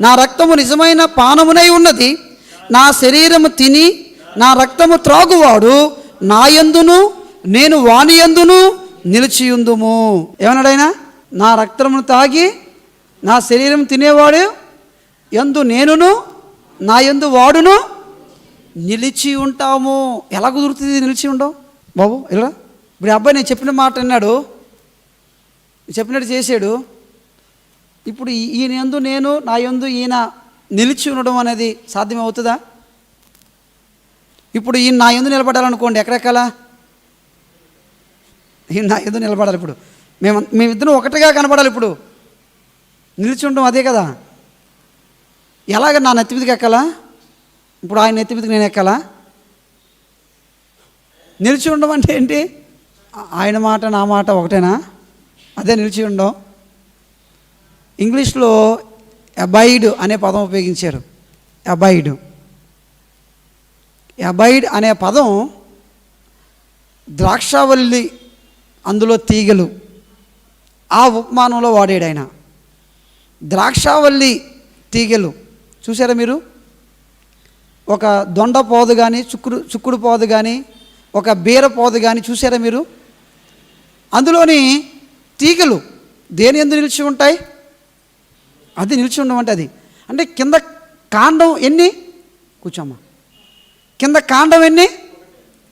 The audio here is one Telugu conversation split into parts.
నా రక్తము నిజమైన పానమునై ఉన్నది. నా శరీరము తిని నా రక్తము త్రాగువాడు నా యందును నేను వాని యందును నిలిచియుందుము. ఏమన్నాడైనా? నా రక్తమును తాగి నా శరీరం తినేవాడు ఎందు నేనును నా యందు వాడును నిలిచి ఉంటాము. ఎలా కుదురుతుంది నిలిచి ఉండవు బాబు ఇలా ఇప్పుడు అబ్బాయి నేను చెప్పిన మాట అన్నాడు. చెప్పినట్టు చేశాడు. ఇప్పుడు ఈయన ఎందు నేను నా యందు ఈయన నిలిచి ఉండడం అనేది సాధ్యమవుతుందా? ఇప్పుడు ఈయన నా ఎందు నిలబడాలనుకోండి ఎక్కడెక్కల? ఈయన నా ఎందు నిలబడాలి ఇప్పుడు. మేము మేమిద్దరం ఒకటిగా కనబడాలి ఇప్పుడు. నిలిచి ఉండడం అదే కదా. ఎలాగ నా నెత్తి మీదకి ఎక్కాలా? ఇప్పుడు ఆయన నెత్తి మీదకి నేను ఎక్కాలా? నిలిచి ఉండడం అంటే ఏంటి? ఆయన మాట నా మాట ఒకటేనా? అదే నిలిచి ఉండడం. ఇంగ్లీష్లో అబైడ్ అనే పదం ఉపయోగించారు. అబైడ్. అబైడ్ అనే పదం ద్రాక్షావల్లి అందులో తీగలు. ఆ ఉపమానంలో వాడాడు ఆయన. ద్రాక్షావల్లి తీగలు. చూసారా మీరు? ఒక దొండ పోదు కానీ చుక్కుడు చుక్కుడు పోదు కానీ ఒక బీర పోదు కానీ చూసారా మీరు? అందులోని తీగలు దేని ఎందు నిలిచి ఉంటాయి? అది నిలిచి ఉండడం అంటే అది. అంటే కింద కాండం ఎన్ని? కూర్చోమ్మా. కింద కాండం ఎన్ని?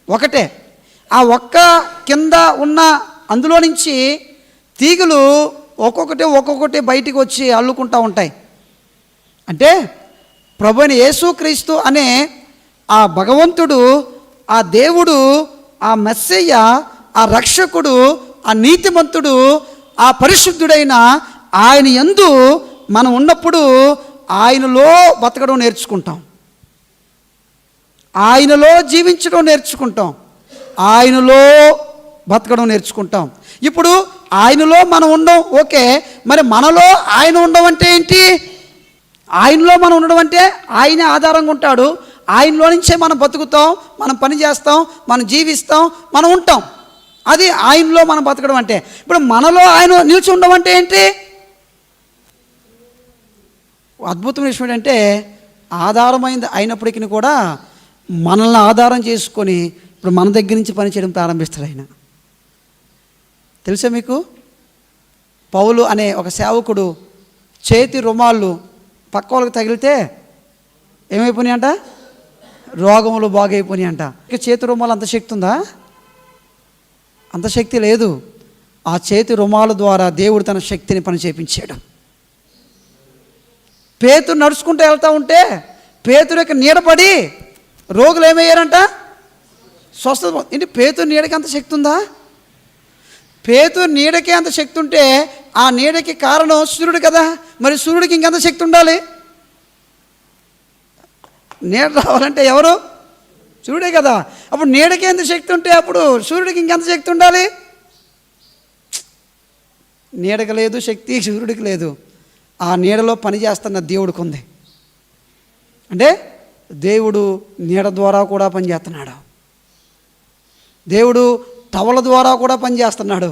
ఒకటే. ఆ ఒక్క కింద ఉన్న అందులో నుంచి తీగలు ఒక్కొక్కటి ఒక్కొక్కటి బయటికి వచ్చి అల్లుకుంటూ ఉంటాయి. అంటే ప్రభుని యేసుక్రీస్తు అనే ఆ భగవంతుడు ఆ దేవుడు ఆ మెస్సయ్య ఆ రక్షకుడు ఆ నీతిమంతుడు ఆ పరిశుద్ధుడైన ఆయన యందు మనం ఉన్నప్పుడు ఆయనలో బతకడం నేర్చుకుంటాం. ఆయనలో జీవించడం నేర్చుకుంటాం. ఆయనలో బతకడం నేర్చుకుంటాం. ఇప్పుడు ఆయనలో మనం ఉండం ఓకే మరి మనలో ఆయన ఉండడం అంటే ఏంటి? ఆయనలో మనం ఉండడం అంటే ఆయనే ఆధారంగా ఉంటాడు. ఆయనలో నుంచే మనం బతుకుతాం మనం పని చేస్తాం మనం జీవిస్తాం మనం ఉంటాం. అది ఆయనలో మనం బతకడం అంటే. ఇప్పుడు మనలో ఆయన నిలిచి ఉండడం అంటే ఏంటి? అద్భుతమైన విషయం ఏంటంటే ఆధారమైంది అయినప్పటికీ కూడా మనల్ని ఆధారం చేసుకొని ఇప్పుడు మన దగ్గర నుంచి పనిచేయడం ప్రారంభిస్తాడు ఆయన. తెలుసా మీకు? పౌలు అనే ఒక సేవకుడు చేతి రుమాళ్ళు పక్క వాళ్ళకి తగిలితే ఏమైపోయినాయంట రోగములు బాగైపోయినాయంట ఇక చేతి రుమాలు అంత శక్తి ఉందా? అంత శక్తి లేదు. ఆ చేతి రుమాల ద్వారా దేవుడు తన శక్తిని పని చేపించాడు పేతురు నడుచుకుంటూ వెళ్తూ ఉంటే పేతురు యొక్క నీడపడి రోగులు ఏమయ్యారంట? స్వస్థత ఏంటి పేతురు నీడకి అంత శక్తి ఉందా? పేతురు నీడకే అంత శక్తి ఉంటే ఆ నీడకి కారణం సూర్యుడు కదా. మరి సూర్యుడికి ఇంకెంత శక్తి ఉండాలి? నీడ రావాలంటే ఎవరు? సూర్యుడే కదా. అప్పుడు నీడకి ఎంత శక్తి ఉంటే అప్పుడు సూర్యుడికి ఇంకెంత శక్తి ఉండాలి? నీడకి లేదు శక్తి సూర్యుడికి లేదు. ఆ నీడలో పని చేస్తున్న దేవుడికి ఉంది అంటే దేవుడు నీడ ద్వారా కూడా పనిచేస్తున్నాడు దేవుడు టవల ద్వారా కూడా పనిచేస్తున్నాడు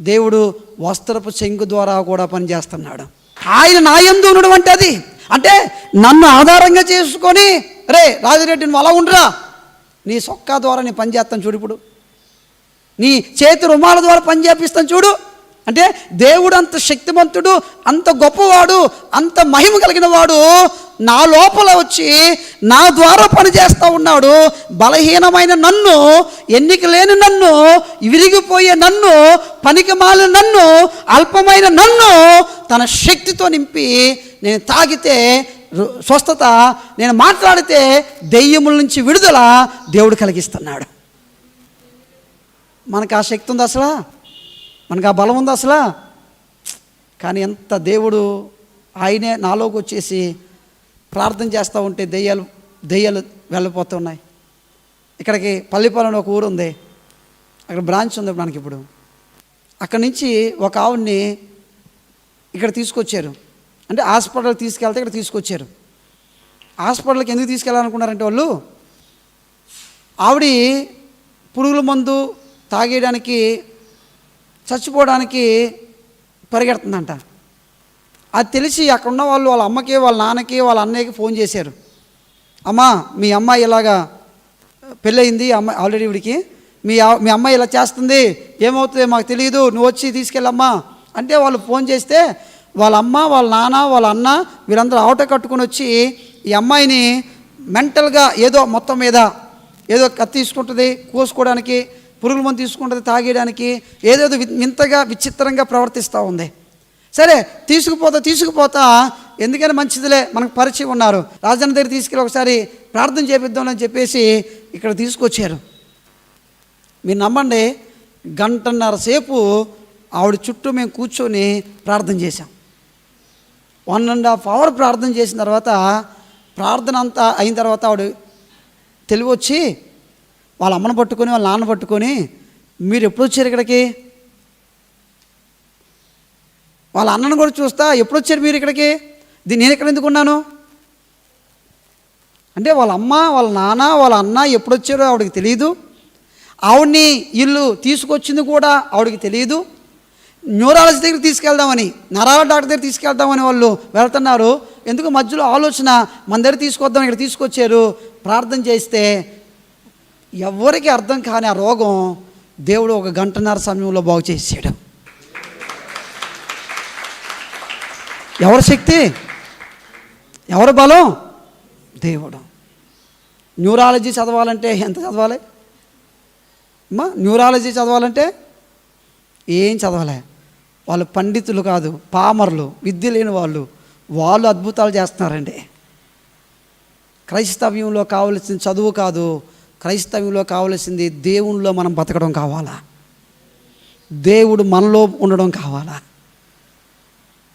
దేవుడు వస్త్రపు చెంగు ద్వారా కూడా పనిచేస్తున్నాడు ఆయన నాయందు ఉండడం అంటే అది. అంటే నన్ను ఆధారంగా చేసుకొని రే రాజిరెడ్డి నువ్వు అలా ఉండరా? నీ సొక్కా ద్వారా నేను పనిచేస్తాను చూడు ఇప్పుడు. నీ చేతి రుమాల ద్వారా పని చేపిస్తాను చూడు. అంటే దేవుడు అంత శక్తివంతుడు అంత గొప్పవాడు అంత మహిమ కలిగిన వాడు నా లోపల వచ్చి నా ద్వారా పనిచేస్తూ ఉన్నాడు. బలహీనమైన నన్ను ఎన్నిక లేని నన్ను విరిగిపోయే నన్ను పనికి మాలిన నన్ను అల్పమైన నన్ను తన శక్తితో నింపి నేను తాగితే స్వస్థత నేను మాట్లాడితే దెయ్యముల నుంచి విడుదల దేవుడు కలిగిస్తున్నాడు. మనకు ఆ శక్తి ఉంది అసలు? మనకు ఆ బలం ఉంది అసలు? కానీ ఎంత దేవుడు ఆయనే నాలోకి వచ్చేసి ప్రార్థన చేస్తూ ఉంటే దెయ్యాలు దెయ్యాలు వెళ్ళిపోతున్నాయి. ఇక్కడికి పల్లిపాలెం ఒక ఊరు ఉంది. అక్కడ బ్రాంచ్ ఉంది మనకి ఇప్పుడు. అక్కడి నుంచి ఒక ఆవిడ్ని ఇక్కడ తీసుకొచ్చారు. అంటే హాస్పిటల్కి తీసుకెళ్తే ఇక్కడ తీసుకొచ్చారు. హాస్పిటల్కి ఎందుకు తీసుకెళ్ళాలనుకున్నారంటే వాళ్ళు ఆవిడ పురుగుల మందు తాగేయడానికి చచ్చిపోవడానికి పరిగెడుతుందంట. అది తెలిసి అక్కడ ఉన్న వాళ్ళు వాళ్ళ అమ్మకి వాళ్ళ నాన్నకి వాళ్ళ అన్నయ్యకి ఫోన్ చేశారు. అమ్మా మీ అమ్మాయి ఇలాగా పెళ్ళయింది అమ్మాయి ఆల్రెడీ ఇవిడికి మీ మీ అమ్మాయి ఇలా చేస్తుంది ఏమవుతుంది మాకు తెలియదు నువ్వు వచ్చి తీసుకెళ్ళమ్మా. అంటే వాళ్ళు ఫోన్ చేస్తే వాళ్ళ అమ్మ వాళ్ళ నాన్న వాళ్ళ అన్న వీరందరూ ఆటో కట్టుకొని వచ్చి ఈ అమ్మాయిని మెంటల్గా ఏదో మొత్తం మీద ఏదో కత్తి తీసుకుంటుంది కోసుకోవడానికి పురుగుల మందు తీసుకుంటుంది తాగేయడానికి ఏదేదో వింతగా విచిత్రంగా ప్రవర్తిస్తూ ఉంది. సరే తీసుకుపోతా తీసుకుపోతా ఎందుకని మంచిదిలే మనకు పరిచయం ఉన్నారు. రాజధాని దగ్గర తీసుకెళ్ళి ఒకసారి ప్రార్థన చేపిద్దామని చెప్పేసి ఇక్కడ తీసుకొచ్చారు. మీరు నమ్మండి గంటన్నర సేపు ఆవిడ చుట్టూ మేము కూర్చొని ప్రార్థన చేశాం. వన్ అండ్ హాఫ్ అవర్ ప్రార్థన చేసిన తర్వాత ప్రార్థన అంతా అయిన తర్వాత ఆవిడ తెలివి వచ్చి వాళ్ళ అమ్మను పట్టుకొని వాళ్ళ నాన్న పట్టుకొని మీరు ఎప్పుడు వచ్చారు ఇక్కడికి? వాళ్ళ అన్నను కూడా చూస్తా ఎప్పుడు వచ్చారు మీరు ఇక్కడికి? దీన్ని నేను ఇక్కడ ఎందుకు ఉన్నాను? అంటే వాళ్ళ అమ్మ వాళ్ళ నాన్న వాళ్ళ అన్న ఎప్పుడు వచ్చారో ఆవిడకి తెలియదు ఆవిడ్ని ఇల్లు తీసుకొచ్చింది కూడా ఆవిడకి తెలియదు న్యూరాలజీ దగ్గర తీసుకెళ్దామని నరాల డాక్టర్ దగ్గర తీసుకెళ్దామని వాళ్ళు వెళ్తున్నారు. ఎందుకు మధ్యలో ఆలోచన మన దగ్గర తీసుకొద్దాం ఇక్కడ తీసుకొచ్చారు ప్రార్థన చేస్తే ఎవరికి అర్థం కాని ఆ రోగం దేవుడు ఒక గంటన్నర సమయంలో బాగు చేసాడు ఎవరి శక్తి? ఎవరి బలం? దేవుడు. న్యూరాలజీ చదవాలంటే ఎంత చదవాలి? అమ్మా న్యూరాలజీ చదవాలంటే ఏం చదవాలి. వాళ్ళు పండితులు కాదు పామర్లు విద్య లేని వాళ్ళు వాళ్ళు అద్భుతాలు చేస్తున్నారండి. క్రైస్తవ్యంలో కావలసిన చదువు కాదు క్రైస్తవ్యంలో కావలసింది దేవునిలో మనం బతకడం కావాలా? దేవుడు మనలో ఉండడం కావాలా?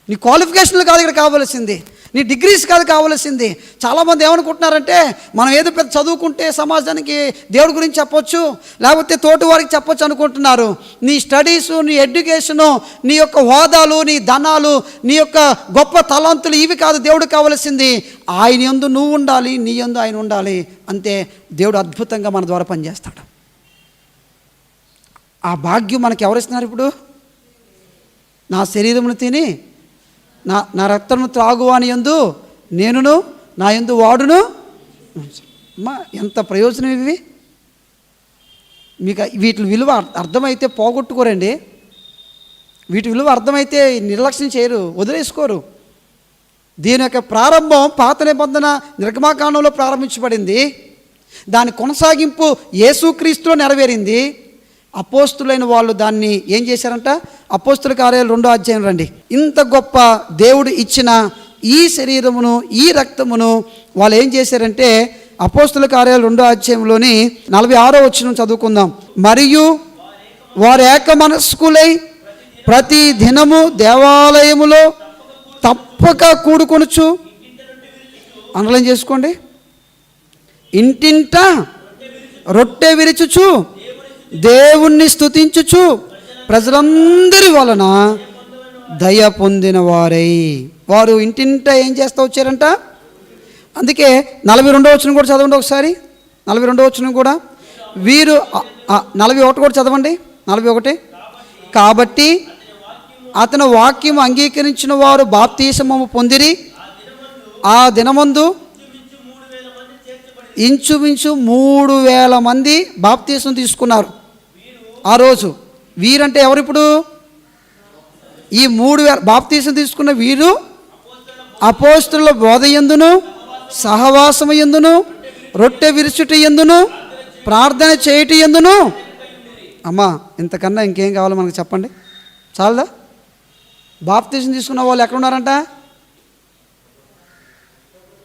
నీ క్వాలిఫికేషన్లు కాదు ఇక్కడ కావాల్సింది. నీ డిగ్రీస్ కాదు కావలసింది. చాలామంది ఏమనుకుంటున్నారంటే మనం ఏదో పెద్ద చదువుకుంటే సమాజానికి దేవుడి గురించి చెప్పొచ్చు లేకపోతే తోటి వారికి చెప్పొచ్చు అనుకుంటున్నారు. నీ స్టడీసు నీ ఎడ్యుకేషను నీ యొక్క హోదాలు నీ ధనాలు నీ యొక్క గొప్ప తలంతులు ఇవి కాదు దేవుడు కావలసింది. ఆయన ఎందు నువ్వు ఉండాలి నీ ఎందు ఆయన ఉండాలి. అంతే దేవుడు అద్భుతంగా మన ద్వారా పనిచేస్తాడు. ఆ భాగ్యం మనకి ఎవరిస్తున్నారు ఇప్పుడు? నా శరీరమును తిని నా నా రక్తము త్రాగు అని ఎందు నేనును నా ఎందు వాడును. అమ్మా ఎంత ప్రయోజనం ఇవి మీకు వీటి విలువ అర్థమైతే పోగొట్టుకోరండి. వీటి విలువ అర్థమైతే నిర్లక్ష్యం చేయరు వదిలేసుకోరు. దీని యొక్క ప్రారంభం పాత నిబంధన నిర్గమాకాండంలో ప్రారంభించబడింది. దాని కొనసాగింపు యేసుక్రీస్తులో నెరవేరింది. అపోస్తులైన వాళ్ళు దాన్ని ఏం చేశారంట? అపోస్తుల కార్యాలు రెండో అధ్యాయం రండి. ఇంత గొప్ప దేవుడు ఇచ్చిన ఈ శరీరమును ఈ రక్తమును వాళ్ళు ఏం చేశారంటే అపోస్తుల కార్యాలు రెండో అధ్యాయంలోని నలభై ఆరో వచ్చిన చదువుకుందాం. మరియు వారు ఏక మనస్కులై ప్రతి దినము దేవాలయములో తప్పక కూడుకొనుచు అనలం చేసుకోండి. ఇంటింట రొట్టె విరుచుచు దేవుణ్ణి స్తుతించుచు ప్రజలందరి వలన దయ పొందిన వారై. వారు ఇంటింట ఏం చేస్తూ వచ్చారంట? అందుకే నలభై రెండో వచ్చిన కూడా చదవండి ఒకసారి. నలభై రెండో వచ్చిన కూడా. వీరు నలభై ఒకటి కూడా చదవండి. నలభై ఒకటి. కాబట్టి అతను వాక్యం అంగీకరించిన వారు బాప్తీసమము పొందిరి. ఆ దినమందు ఇంచుమించు మూడు వేల మంది బాప్తీసం తీసుకున్నారు. ఆ రోజు వీరంటే ఎవరిప్పుడు ఈ మూడు వేల బాప్తీసం తీసుకున్న వీరు అపోస్తుల బోధ ఎందును సహవాసము ఎందును రొట్టె విరుచుట ఎందును ప్రార్థన చేయుట ఎందును? అమ్మా ఇంతకన్నా ఇంకేం కావాలో మనకు చెప్పండి. చాలదా? బాప్తీసం తీసుకున్న వాళ్ళు ఎక్కడున్నారంట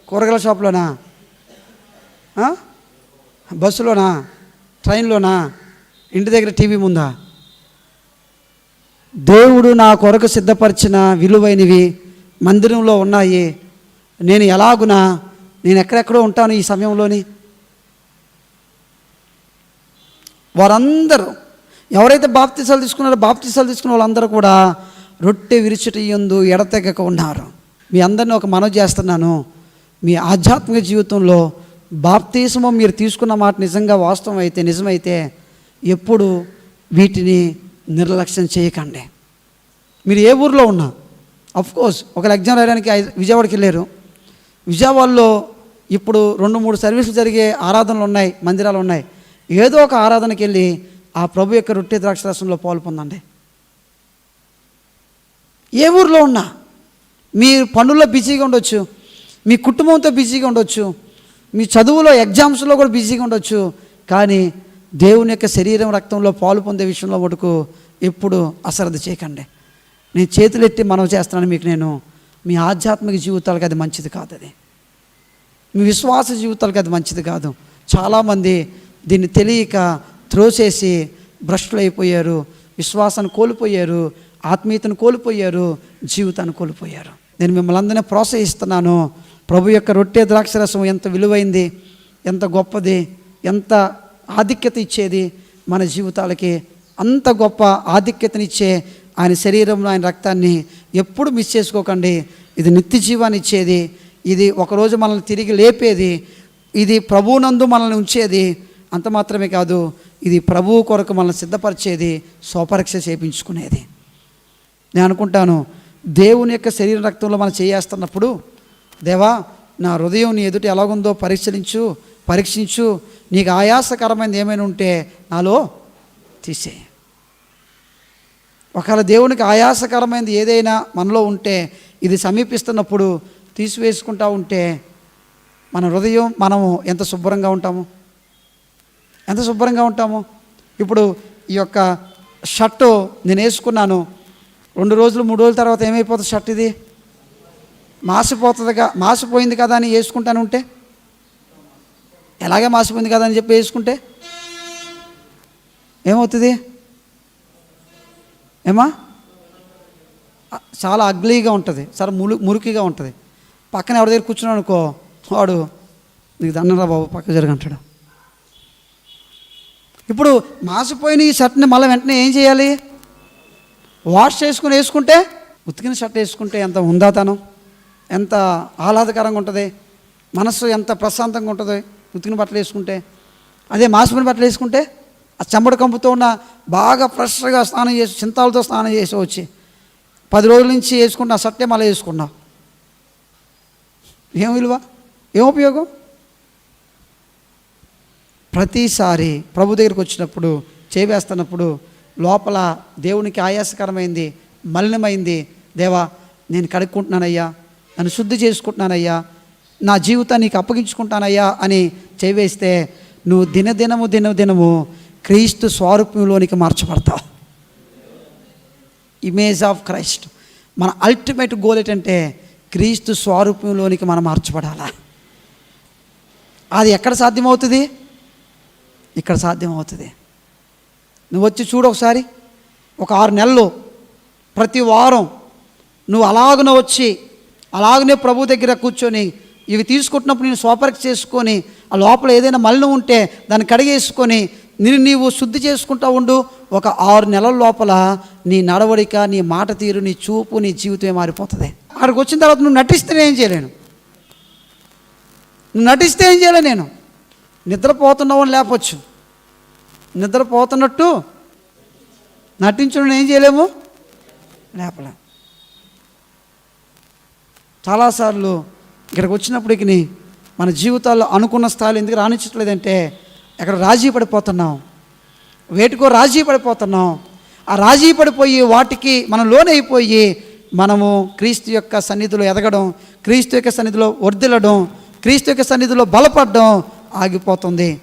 కూరగాయల షాప్లోనా? బస్సులోనా? ట్రైన్లోనా? ఇంటి దగ్గర టీవీ ముందా? దేవుడు నా కొరకు సిద్ధపరిచిన విలువైనవి మందిరంలో ఉన్నాయి. నేను ఎలాగునా? నేను ఎక్కడెక్కడో ఉంటాను ఈ సమయంలోని. వారందరూ ఎవరైతే బాప్తీసాలు తీసుకున్నారో బాప్తిసాలు తీసుకున్న వాళ్ళందరూ కూడా రొట్టె విరిచుట ఎందు ఎడతెగక ఉన్నారు. మీ అందరిని ఒక మనవి చేస్తున్నాను. మీ ఆధ్యాత్మిక జీవితంలో బాప్తీసము మీరు తీసుకున్న మాట నిజంగా వాస్తవం అయితే నిజమైతే ఎప్పుడు వీటిని నిర్లక్ష్యం చేయకండి. మీరు ఏ ఊర్లో ఉన్నా అఫ్కోర్స్ ఒకరు ఎగ్జామ్ రాయడానికి విజయవాడకి వెళ్ళారు. విజయవాడలో ఇప్పుడు రెండు మూడు సర్వీసులు జరిగే ఆరాధనలు ఉన్నాయి మందిరాలు ఉన్నాయి. ఏదో ఒక ఆరాధనకి వెళ్ళి ఆ ప్రభు యొక్క రొట్టె ద్రాక్షరసంలో పాల్పొందండి ఏ ఊర్లో ఉన్నా మీ పనుల్లో బిజీగా ఉండొచ్చు మీ కుటుంబంతో బిజీగా ఉండొచ్చు మీ చదువులో ఎగ్జామ్స్లో కూడా బిజీగా ఉండొచ్చు కానీ దేవుని యొక్క శరీరం రక్తంలో పాలు పొందే విషయంలో మటుకు ఎప్పుడు అశ్రద్ధ చేయకండి. నేను చేతులెత్తి మనం చేస్తున్నాను మీకు నేను. మీ ఆధ్యాత్మిక జీవితాలకు అది మంచిది కాదు అది. మీ విశ్వాస జీవితాలకు అది మంచిది కాదు. చాలామంది దీన్ని తెలియక త్రోసేసి భ్రష్టులు అయిపోయారు విశ్వాసాన్ని కోల్పోయారు ఆత్మీయతను కోల్పోయారు జీవితాన్ని కోల్పోయారు. నేను మిమ్మల్ని అందరినీ ప్రోత్సహిస్తున్నాను. ప్రభు యొక్క రొట్టె ద్రాక్షరసం ఎంత విలువైంది ఎంత గొప్పది ఎంత ఆధిక్యత ఇచ్చేది మన జీవితాలకి. అంత గొప్ప ఆధిక్యతనిచ్చే ఆయన శరీరంలో ఆయన రక్తాన్ని ఎప్పుడు మిస్ చేసుకోకండి. ఇది నిత్య జీవాన్ని ఇచ్చేది. ఇది ఒకరోజు మనల్ని తిరిగి లేపేది. ఇది ప్రభువునందు మనల్ని ఉంచేది. అంత మాత్రమే కాదు ఇది ప్రభువు కొరకు మనల్ని సిద్ధపరిచేది స్వపరీక్ష చేయించుకునేది. నేను అనుకుంటాను దేవుని యొక్క శరీర రక్తంలో మనం చేయేస్తున్నప్పుడు దేవా నా హృదయం నీ ఎదుట ఎలాగుందో పరీక్షించు పరీక్షించు. నీకు ఆయాసకరమైనది ఏమైనా ఉంటే నాలో తీసేయి ఒకవేళ దేవునికి ఆయాసకరమైనది ఏదైనా మనలో ఉంటే ఇది సమీపిస్తున్నప్పుడు తీసివేసుకుంటా ఉంటే మన హృదయం మనము ఎంత శుభ్రంగా ఉంటాము? ఎంత శుభ్రంగా ఉంటాము? ఇప్పుడు ఈ యొక్క షర్టు నేను వేసుకున్నాను రెండు రోజులు మూడు రోజుల తర్వాత ఏమైపోతుంది షర్ట్ ఇది? మాసిపోతుందిగా మాసిపోయింది కదా అని వేసుకుంటాను ఉంటే ఎలాగే మాసిపోయింది కదా అని చెప్పి వేసుకుంటే? ఏమవుతుంది? ఏమా? చాలా అగ్లీగా ఉంటుంది చాలా ములు మురికిగా ఉంటుంది. పక్కన ఎవరి దగ్గర కూర్చున్నాడు అనుకో వాడు నీకు దండరా బాబు పక్క జరగంటాడు ఇప్పుడు మాసిపోయిన ఈ షర్ట్ని మళ్ళీ వెంటనే ఏం చేయాలి? వాష్ చేసుకుని వేసుకుంటే ఉతికిన షర్ట్ వేసుకుంటే ఎంత ఉందాతనం ఎంత ఆహ్లాదకరంగా ఉంటుంది? మనస్సు ఎంత ప్రశాంతంగా ఉంటుంది? ఉతికిన బట్టలు వేసుకుంటే? అదే మాసుకుని బట్టలు వేసుకుంటే ఆ చెమ్మడి కంపుతో ఉన్న బాగా ఫ్రెష్గా స్నానం చేసి చింతాలతో స్నానం చేసి వచ్చి పది రోజుల నుంచి వేసుకున్న సట్టే మళ్ళీ వేసుకున్నా ఏం విలువ? ఏం ఉపయోగం? ప్రతిసారి ప్రభు దగ్గరికి వచ్చినప్పుడు చేవేస్తున్నప్పుడు లోపల దేవునికి ఆయాసకరమైంది మలినమైంది దేవా నేను కడుక్కుంటున్నానయ్యా నన్ను శుద్ధి చేసుకుంటున్నానయ్యా. నా జీవితాన్ని నీకు అప్పగించుకుంటానయ్యా అని చేవేస్తే నువ్వు దినదినము దినదినము క్రీస్తు స్వరూప్యంలోనికి మార్చబడతావు. ఇమేజ్ ఆఫ్ క్రైస్ట్ మన అల్టిమేట్ గోల్ ఏంటంటే క్రీస్తు స్వరూపంలోనికి మనం మార్చబడాలా. అది ఎక్కడ సాధ్యమవుతుంది? ఇక్కడ సాధ్యమవుతుంది. నువ్వు వచ్చి చూడు ఒకసారి. ఒక ఆరు నెలలు ప్రతి వారం నువ్వు అలాగనే వచ్చి అలాగనే ప్రభు దగ్గర కూర్చొని ఇవి తీసుకుంటున్నప్పుడు నేను స్వపరీక్ష చేసుకొని ఆ లోపల ఏదైనా మలినం ఉంటే దాన్ని కడిగేసుకొని నేను నీవు శుద్ధి చేసుకుంటా ఉండు. ఒక ఆరు నెలల లోపల నీ నడవడిక నీ మాట తీరు నీ చూపు నీ జీవితమే మారిపోతుంది. అక్కడికి వచ్చిన తర్వాత నువ్వు నటిస్తే ఏం చేయలేను. నువ్వు నటిస్తే ఏం చేయలేను నేను. నిద్రపోతున్నావు అని లేపచ్చు. నిద్రపోతున్నట్టు నటించడం ఏం చేయలేము? లేపలేము చాలాసార్లు ఇక్కడికి వచ్చినప్పటికి మన జీవితాల్లో అనుకున్న స్థాయిలో ఎందుకు రాణించట్లేదంటే అక్కడ రాజీ పడిపోతున్నాం. వేటికో రాజీ పడిపోతున్నాం. ఆ రాజీ పడిపోయి వాటికి మనం లోనైపోయి మనము క్రీస్తు యొక్క సన్నిధిలో ఎదగడం క్రీస్తు యొక్క సన్నిధిలో వర్దిలడం క్రీస్తు యొక్క సన్నిధిలో బలపడడం ఆగిపోతుంది.